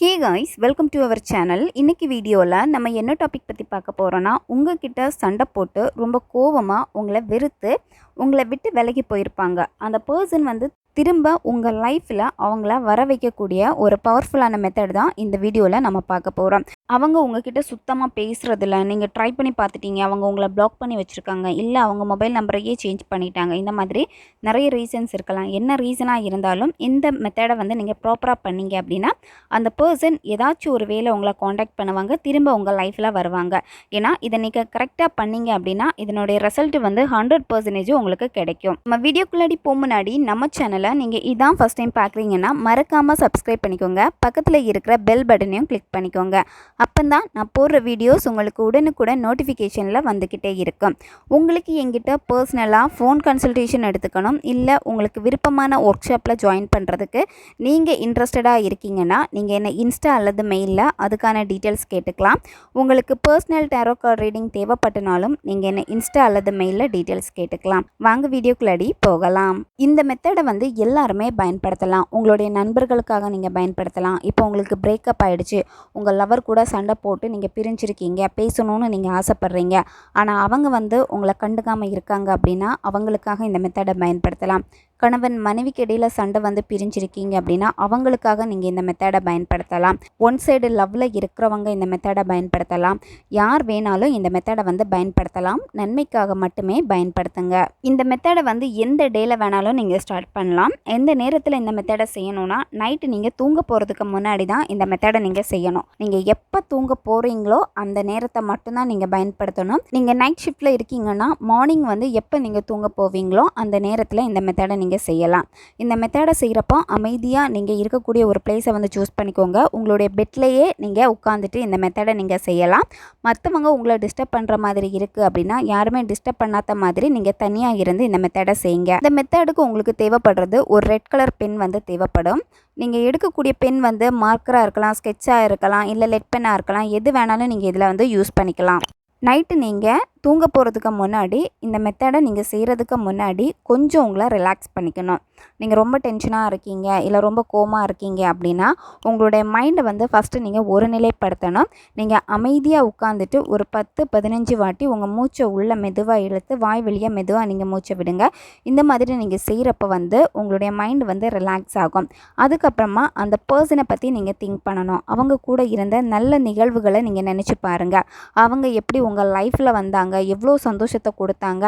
Hey guys welcome to our channel இன்றைக்கி வீடியோவில் நம்ம என்ன டாபிக் பற்றி பார்க்க போகிறோன்னா உங்ககிட்ட சண்டை போட்டு ரொம்ப கோவமாக உங்களை வெறுத்து உங்களை விட்டு விலகி போயிருப்பாங்க. அந்த பர்சன் வந்து திரும்ப உங்கள் லைஃப்பில் அவங்கள வர வைக்கக்கூடிய ஒரு பவர்ஃபுல்லான மெத்தட் தான் இந்த வீடியோவில் நம்ம பார்க்க போகிறோம் அவங்க உங்ககிட்ட சுத்தமாக பேசுகிறதில்ல நீங்கள் ட்ரை பண்ணி பார்த்துட்டீங்க. அவங்க உங்களை பிளாக் பண்ணி வச்சுருக்காங்க. இல்லை அவங்க மொபைல் நம்பரையே சேஞ்ச் பண்ணிட்டாங்க. இந்த மாதிரி நிறைய ரீசன்ஸ் இருக்கலாம். என்ன ரீசனாக இருந்தாலும் இந்த மெத்தடை வந்து நீங்கள் ப்ராப்பராக பண்ணீங்க அப்படின்னா அந்த பர்சன் ஏதாச்சும் ஒரு வேலை உங்களை காண்டாக்ட் பண்ணுவாங்க திரும்ப உங்கள் லைஃப்பில் வருவாங்க. ஏன்னா இதை நீங்கள் கரெக்டாக பண்ணீங்க அப்படின்னா இதனுடைய ரிசல்ட் வந்து ஹண்ட்ரட் பர்சன்டேஜ் உங்களுக்கு கிடைக்கும். நம்ம வீடியோக்குள்ளாடி போக முன்னாடி நம்ம சேனலை நீங்கள் இதான் ஃபஸ்ட் டைம் பார்க்குறீங்கன்னா மறக்காமல் சப்ஸ்கிரைப் பண்ணிக்கோங்க. பக்கத்தில் இருக்கிற பெல் பட்டனையும் கிளிக் பண்ணிக்கோங்க. அப்போ தான் நான் போடுற வீடியோஸ் உங்களுக்கு உடனுக்குடன் நோட்டிஃபிகேஷனில் வந்துக்கிட்டே இருக்கும். உங்களுக்கு எங்கிட்ட பர்சனலாக ஃபோன் கன்சல்டேஷன் எடுத்துக்கணும் இல்லை உங்களுக்கு விருப்பமான ஒர்க் ஷாப்பில் ஜாயின் பண்ணுறதுக்கு நீங்கள் இன்ட்ரெஸ்டடாக இருக்கீங்கன்னா நீங்கள் என்ன இன்ஸ்டா அல்லது மெயிலில் அதுக்கான டீட்டெயில்ஸ் கேட்டுக்கலாம். உங்களுக்கு பர்சனல் டேரோ கார்டு ரீடிங் தேவைப்பட்டனாலும் நீங்கள் என்ன இன்ஸ்டா அல்லது மெயிலில் டீட்டெயில்ஸ் கேட்டுக்கலாம். வாங்க வீடியோக்குள்ளடி போகலாம். இந்த மெத்தடை வந்து எல்லாருமே பயன்படுத்தலாம். உங்களுடைய நண்பர்களுக்காக நீங்கள் பயன்படுத்தலாம். இப்போ உங்களுக்கு பிரேக்கப் ஆகிடுச்சு உங்கள் லவர் கூட சண்டை போட்டு நீங்கள் பிரிஞ்சிருக்கீங்க. பேசணும்னு நீங்கள் ஆசைப்பட்றீங்க. ஆனால் அவங்க வந்து உங்களை கண்டுக்காமல் இருக்காங்க அப்படின்னா அவங்களுக்காக இந்த மெத்தடை பயன்படுத்தலாம். கணவன் மனைவிக்கு இடையில் சண்டை வந்து பிரிஞ்சிருக்கீங்க அப்படின்னா அவங்களுக்காக நீங்கள் இந்த மெத்தடை பயன்படுத்தலாம். ஒன் சைடு லவ்வில் இருக்கிறவங்க இந்த மெத்தடை பயன்படுத்தலாம். யார் வேணாலும் இந்த மெத்தடை வந்து பயன்படுத்தலாம். நன்மைக்காக மட்டுமே பயன்படுத்துங்க. இந்த மெத்தடை வந்து எந்த டேயில் வேணாலும் நீங்கள் ஸ்டார்ட் பண்ணலாம். எந்த நேரத்தில் இந்த மெத்தடை செய்யணும்னா நைட்டு நீங்கள் தூங்க போகிறதுக்கு முன்னாடி தான் இந்த மெத்தடை நீங்கள் செய்யணும். நீங்கள் எப்போ தூங்க போகிறீங்களோ அந்த நேரத்தை மட்டும்தான் நீங்கள் பயன்படுத்தணும். நீங்கள் நைட் ஷிஃப்ட்டில் இருக்கீங்கன்னா மார்னிங் வந்து எப்போ நீங்கள் தூங்க போவீங்களோ அந்த நேரத்தில் இந்த மெத்தடை நீங்கள் செய்யலாம். இந்த மெத்தடை செய்கிறப்போ அமைதியாக நீங்கள் இருக்கக்கூடிய ஒரு பிளேஸை வந்து சூஸ் பண்ணிக்கோங்க. உங்களுடைய பெட்லேயே நீங்கள் உட்காந்துட்டு இந்த மெத்தடை நீங்கள் செய்யலாம். மற்றவங்க உங்களை டிஸ்டர்ப் பண்ணுற மாதிரி இருக்குது அப்படின்னா யாருமே டிஸ்டர்ப் பண்ணாத மாதிரி நீங்கள் தனியாக இருந்து இந்த மெத்தடை செய்யுங்க. இந்த மெத்தடுக்கு உங்களுக்கு தேவைப்படுறது ஒரு ரெட் கலர் பென் வந்து தேவைப்படும். நீங்கள் எடுக்கக்கூடிய பென் வந்து மார்க்கராக இருக்கலாம் ஸ்கெட்சாக இருக்கலாம் இல்லை லெட் பென்னாக இருக்கலாம் எது வேணாலும் நீங்கள் இதில் வந்து யூஸ் பண்ணிக்கலாம். நைட்டு நீங்கள் தூங்க போகிறதுக்கு முன்னாடி இந்த மெத்தடை நீங்கள் செய்கிறதுக்கு முன்னாடி கொஞ்சம் உங்களை ரிலாக்ஸ் பண்ணிக்கணும். நீங்கள் ரொம்ப டென்ஷனாக இருக்கீங்க இல்லை ரொம்ப கோமாக இருக்கீங்க அப்படின்னா உங்களுடைய மைண்டை வந்து ஃபஸ்ட்டு நீங்கள் ஒரு நிலைப்படுத்தணும் நீங்கள் அமைதியாக உட்காந்துட்டு ஒரு பத்து பதினஞ்சு வாட்டி உங்கள் மூச்சை உள்ளே மெதுவாக இழுத்து வாய் வெளியே மெதுவாக நீங்கள் மூச்சை விடுங்க. இந்த மாதிரி நீங்கள் செய்கிறப்ப வந்து உங்களுடைய மைண்ட் வந்து ரிலாக்ஸ் ஆகும். அதுக்கப்புறமா அந்த பர்சனை பற்றி நீங்கள் திங்க் பண்ணணும். அவங்க கூட இருந்த நல்ல நிகழ்வுகளை நீங்கள் நினச்சி பாருங்கள் அவங்க எப்படி உங்கள் லைஃப்பில் வந்தாங்க எவ்வளோ சந்தோஷத்தை கொடுத்தாங்க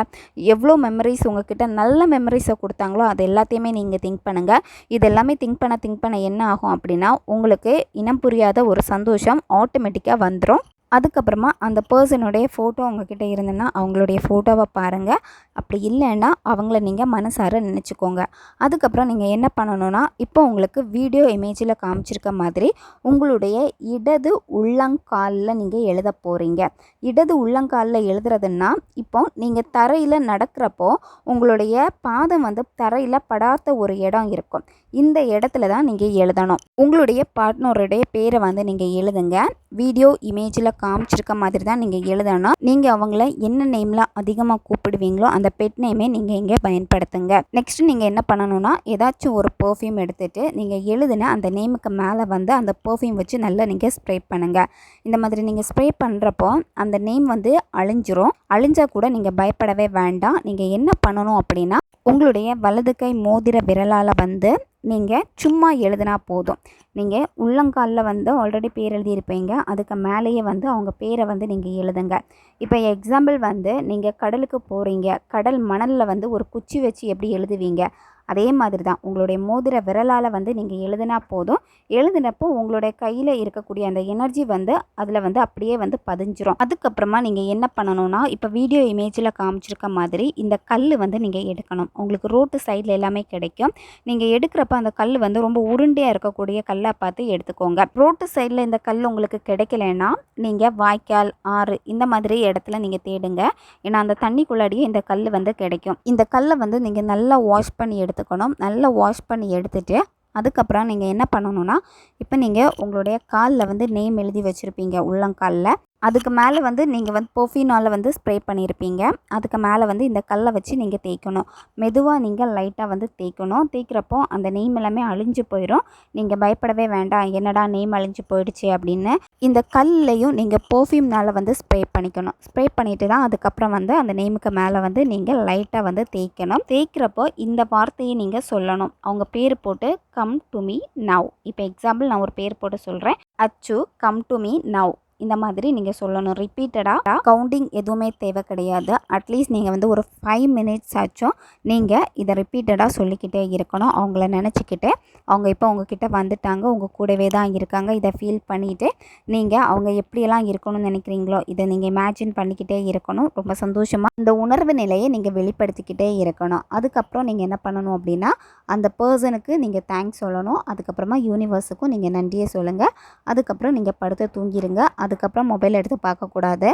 எவ்வளோ மெமரிஸ் உங்ககிட்ட நல்ல மெமரிஸை கொடுத்தாங்களோ அது எல்லாத்தையுமே நீங்கள் திங்க் பண்ணுங்கள் இது எல்லாமே திங்க் பண்ண திங்க் பண்ண என்ன ஆகும் அப்படின்னா உங்களுக்கு இனம் புரியாத ஒரு சந்தோஷம் ஆட்டோமேட்டிக்காக வந்துடும் அதுக்கப்புறமா அந்த பர்சனுடைய ஃபோட்டோ உங்ககிட்ட இருந்ததுன்னா அவங்களுடைய ஃபோட்டோவை பாருங்கள் அப்படி இல்லைன்னா அவங்கள நீங்கள் மனசார நினச்சிக்கோங்க. அதுக்கப்புறம் நீங்கள் என்ன பண்ணணும்னா இப்போ உங்களுக்கு வீடியோ இமேஜில் காமிச்சிருக்க மாதிரி உங்களுடைய இடது உள்ளங்காலில் நீங்கள் எழுத போகிறீங்க இடது உள்ளங்காலில் எழுதுறதுன்னா இப்போ நீங்கள் தரையில் நடக்கிறப்போ உங்களுடைய பாதம் வந்து தரையில் படாத ஒரு இடம் இருக்கும். இந்த இடத்துல தான் நீங்கள் எழுதணும். உங்களுடைய பார்ட்னருடைய பேரை வந்து நீங்கள் எழுதுங்க. வீடியோ இமேஜில் காமிச்சிருக்க மாதிரி தான் நீங்கள் எழுதணும். நீங்கள் அவங்கள என்ன நேமில் அதிகமாக கூப்பிடுவீங்களோ அந்த பெட் நேமே நீங்கள் இங்கே பயன்படுத்துங்க. நெக்ஸ்ட் நீங்கள் என்ன பண்ணணும்னா ஏதாச்சும் ஒரு பர்ஃப்யூம் எடுத்துகிட்டு நீங்கள் எழுதின அந்த நேமுக்கு மேலே வந்து அந்த பர்ஃப்யூம் வச்சு நல்லா நீங்கள் ஸ்ப்ரே பண்ணுங்கள் இந்த மாதிரி நீங்கள் ஸ்ப்ரே பண்ணுறப்போ அந்த நேம் வந்து அழிஞ்சிரும். அழிஞ்சால் கூட நீங்கள் பயப்படவே வேண்டாம். நீங்கள் என்ன பண்ணணும் அப்படின்னா உங்களுடைய வலது கை மோதிர விரலால் வந்து நீங்கள் சும்மா எழுதினா போதும். நீங்கள் உள்ளங்காலில் வந்து ஆல்ரெடி பேர் எழுதியிருப்பீங்க. அதுக்கு மேலேயே வந்து அவங்க பேரை வந்து நீங்கள் எழுதுங்க. இப்போ எக்ஸாம்பிள் வந்து நீங்கள் கடலுக்கு போகிறீங்க கடல் மணலில் வந்து ஒரு குச்சி வச்சு எப்படி எழுதுவீங்க? அதே மாதிரி தான் உங்களுடைய மோதிர விரலால் வந்து நீங்கள் எழுதினா போதும். எழுதினப்போ உங்களுடைய கையில் இருக்கக்கூடிய அந்த எனர்ஜி வந்து அதில் வந்து அப்படியே வந்து பதிஞ்சிரும். அதுக்கப்புறமா நீங்கள் என்ன பண்ணணும்னா இப்போ வீடியோ இமேஜில் காமிச்சிருக்க மாதிரி இந்த கல் வந்து நீங்கள் எடுக்கணும். உங்களுக்கு ரோட்டு சைடில் எல்லாமே கிடைக்கும். நீங்கள் எடுக்கிறப்ப அந்த கல் வந்து ரொம்ப உருண்டையாக இருக்கக்கூடிய கல்லாக பார்த்து எடுத்துக்கோங்க. ரோட்டு சைடில் இந்த கல் உங்களுக்கு கிடைக்கலன்னா நீங்கள் வாய்க்கால் ஆறு இந்த மாதிரி இடத்துல நீங்கள் தேடுங்க. ஏன்னா அந்த தண்ணிக்குள்ளாடியே இந்த கல் வந்து கிடைக்கும். இந்த கல்லை வந்து நீங்கள் நல்லா வாஷ் பண்ணி எடுத்து எடுத்துக்கணும். நல்லா வாஷ் பண்ணி எடுத்துகிட்டு அதுக்கப்புறம் நீங்கள் என்ன பண்ணணும்னா இப்போ நீங்கள் உங்களுடைய காலில் வந்து நேம் எழுதி வச்சுருப்பீங்க உள்ளங்காலில். அதுக்கு மேலே வந்து நீங்கள் வந்து பொஃபினால் வந்து ஸ்ப்ரே பண்ணியிருப்பீங்க அதுக்கு மேலே வந்து இந்த கல்லை வச்சு நீங்கள் தேய்க்கணும். மெதுவாக நீங்கள் லைட்டாக வந்து தேய்க்கணும். தேய்க்கிறப்போ அந்த நெய்ம் எல்லாமே அழிஞ்சு போயிடும் நீங்கள் பயப்படவே வேண்டாம். என்னடா நெய்ம் அழிஞ்சு போயிடுச்சு அப்படின்னு இந்த கல்லையும் நீங்கள் பர்ஃப்யூம்னால் வந்து ஸ்ப்ரே பண்ணிக்கணும். ஸ்ப்ரே பண்ணிவிட்டு தான் அதுக்கப்புறம் வந்து அந்த நேமுக்கு மேலே வந்து நீங்கள் லைட்டாக வந்து தேய்க்கணும். தேய்க்கிறப்போ இந்த வார்த்தையை நீங்கள் சொல்லணும். அவங்க பேர் போட்டு கம் டு மீ நவ் இப்போ எக்ஸாம்பிள் நான் ஒரு பேர் போட்டு சொல்கிறேன் அச்சு கம் டு மீ நவ் இந்த மாதிரி நீங்கள் சொல்லணும். ரிப்பீட்டடாக கவுண்டிங் எதுவுமே தேவை கிடையாது. அட்லீஸ்ட் நீங்கள் வந்து ஒரு ஃபைவ் மினிட்ஸ் ஆச்சும் நீங்கள் இதை ரிப்பீட்டடாக சொல்லிக்கிட்டே இருக்கணும். அவங்கள நினச்சிக்கிட்டு அவங்க இப்போ உங்ககிட்ட வந்துட்டாங்க உங்கள் கூடவே தான் இருக்காங்க இதை ஃபீல் பண்ணிவிட்டு நீங்கள் அவங்க எப்படியெல்லாம் இருக்கணும்னு நினைக்கிறீங்களோ இதை நீங்கள் இமேஜின் பண்ணிக்கிட்டே இருக்கணும். ரொம்ப சந்தோஷமாக இந்த உணர்வு நிலையை நீங்கள் வெளிப்படுத்திக்கிட்டே இருக்கணும். அதுக்கப்புறம் நீங்கள் என்ன பண்ணணும் அப்படின்னா அந்த பர்சனுக்கு நீங்கள் தேங்க்ஸ் சொல்லணும். அதுக்கப்புறமா யூனிவர்ஸுக்கும் நீங்கள் நன்றியை சொல்லுங்கள் அதுக்கப்புறம் நீங்கள் படுத்து தூங்கிடுங்க அது அதுக்கப்புறம் மொபைல் எடுத்து பார்க்கக்கூடாது.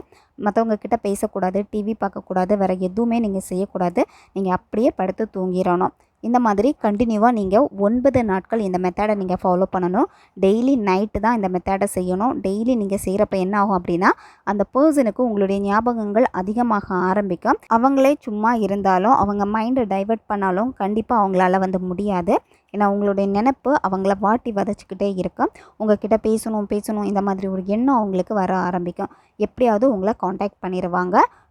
மற்றவங்க கிட்ட பேசக்கூடாது டிவி பார்க்கக்கூடாது வேறு எதுவுமே நீங்கள் செய்யக்கூடாது. நீங்கள் அப்படியே படுத்து தூங்கிடணும். இந்த மாதிரி கண்டினியூவாக நீங்கள் ஒன்பது நாட்கள் இந்த மெத்தடை நீங்கள் ஃபாலோ பண்ணணும். டெய்லி நைட்டு தான் இந்த மெத்தடை செய்யணும். டெய்லி நீங்கள் செய்கிறப்ப என்ன ஆகும் அப்படின்னா அந்த பர்சனுக்கு உங்களுடைய ஞாபகங்கள் அதிகமாக ஆரம்பிக்கும். அவங்களே சும்மா இருந்தாலும் அவங்க மைண்டை டைவெர்ட் பண்ணாலும் கண்டிப்பாக அவங்களால வந்து முடியாது. ஏன்னா உங்களுடைய நினப்பு அவங்கள வாட்டி வதச்சிக்கிட்டே இருக்கும். உங்ககிட்ட பேசணும் பேசணும் இந்த மாதிரி ஒரு எண்ணம் அவங்களுக்கு வர ஆரம்பிக்கும். எப்படியாவது உங்களை காண்டாக்ட் பண்ணிடுவாங்க